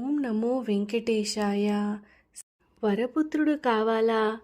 ఓం నమో వెంకటేశాయ. వరపుత్రుడు కావాలా?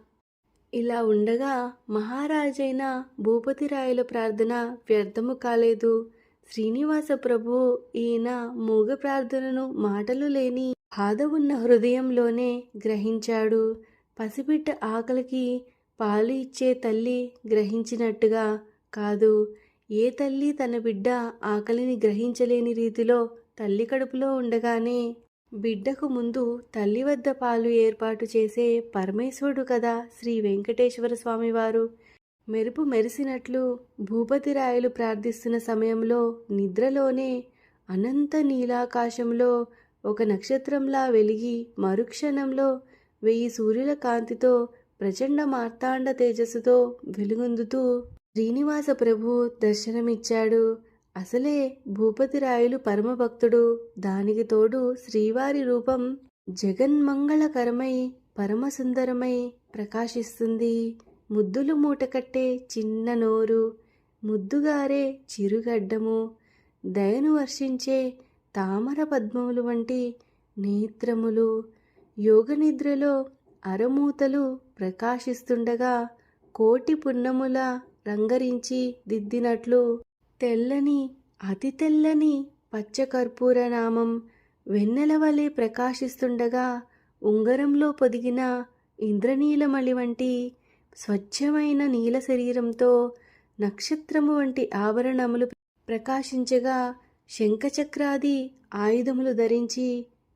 ఇలా ఉండగా మహారాజైన భూపతిరాయల ప్రార్థన వ్యర్థము కాలేదు. శ్రీనివాస ప్రభు ఈయన మూగ ప్రార్థనను మాటలు లేని బాధ ఉన్న హృదయంలోనే గ్రహించాడు. పసిబిడ్డ ఆకలికి పాలు ఇచ్చే తల్లి గ్రహించినట్టుగా కాదు. ఏ తల్లి తన బిడ్డ ఆకలిని గ్రహించలేని రీతిలో తల్లి కడుపులో ఉండగానే బిడ్డకు ముందు తల్లి వద్ద పాలు ఏర్పాటు చేసే పరమేశ్వరుడు కదా శ్రీ వెంకటేశ్వర స్వామివారు. మెరుపు మెరిసినట్లు భూపతిరాయలు ప్రార్థిస్తున్న సమయంలో నిద్రలోనే అనంత నీలాకాశంలో ఒక నక్షత్రంలా వెలిగి మరుక్షణంలో వెయ్యి సూర్యుల కాంతితో ప్రచండ మార్తాండ తేజస్సుతో వెలుగొందుతూ శ్రీనివాస ప్రభు దర్శనమిచ్చాడు. అసలే భూపతిరాయులు పరమభక్తుడు. దానికి తోడు శ్రీవారి రూపం జగన్మంగళకరమై పరమసుందరమై ప్రకాశిస్తుంది. ముద్దులు మూటకట్టే చిన్న నోరు ముద్దుగారే చిరుగడ్డము. దయను వర్షించే తామర పద్మములు వంటి నేత్రములు. యోగనిద్రలో అరమూతలు ప్రకాశిస్తుండగా కోటి పున్నముల రంగరించి దిద్దినట్లు తెల్లని అతి తెల్లని పచ్చకర్పూర నామం వెన్నెల వలె ప్రకాశిస్తుండగా ఉంగరంలో పొదిగిన ఇంద్రనీలమణి వంటి స్వచ్ఛమైన నీల శరీరంతో నక్షత్రము వంటి ఆభరణములు ప్రకాశించగా శంఖచక్రాది ఆయుధములు ధరించి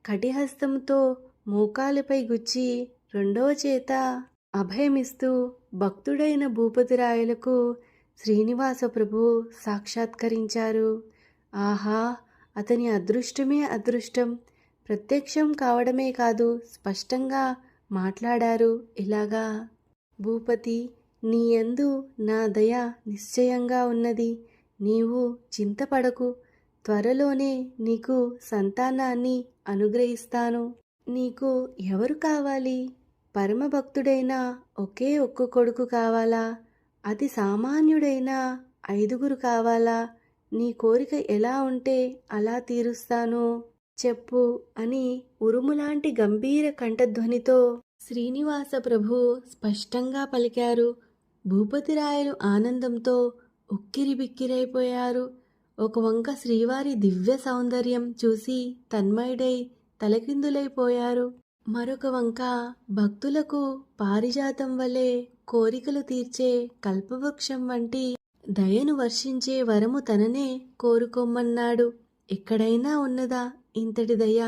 కటిహస్తంతో మోకాలపై గుచ్చి రెండవ చేత అభయమిస్తూ భక్తుడైన భూపతిరాయలకు శ్రీనివాస ప్రభు సాక్షాత్కరించారు. ఆహా అతని అదృష్టమే అదృష్టం. ప్రత్యక్షం కావడమే కాదు స్పష్టంగా మాట్లాడారు. ఇలాగా భూపతి నీ యందు నా దయ నిశ్చయంగా ఉన్నది. నీవు చింతపడకు. త్వరలోనే నీకు సంతానాన్ని అనుగ్రహిస్తాను. నీకు ఎవరు కావాలి? పరమభక్తుడైన ఒకే ఒక్క కొడుకు కావాలా? అతి సామాన్యుడైన ఐదుగురు కావాలా? నీ కోరిక ఎలా ఉంటే అలా తీరుస్తాను. చెప్పు అని ఉరుములాంటి గంభీర కంఠధ్వనితో శ్రీనివాస ప్రభు స్పష్టంగా పలికారు. భూపతిరాయలు ఆనందంతో ఉక్కిరి బిక్కిరైపోయారు ఒక వంక శ్రీవారి దివ్య సౌందర్యం చూసి తన్మయుడై తలకిందులైపోయారు. మరొక వంక భక్తులకు పారిజాతం వలె కోరికలు తీర్చే కల్పవృక్షం వంటి దయను వర్షించే వరము తననే కోరుకోమన్నాడు. ఎక్కడైనా ఉన్నదా ఇంతటి దయ?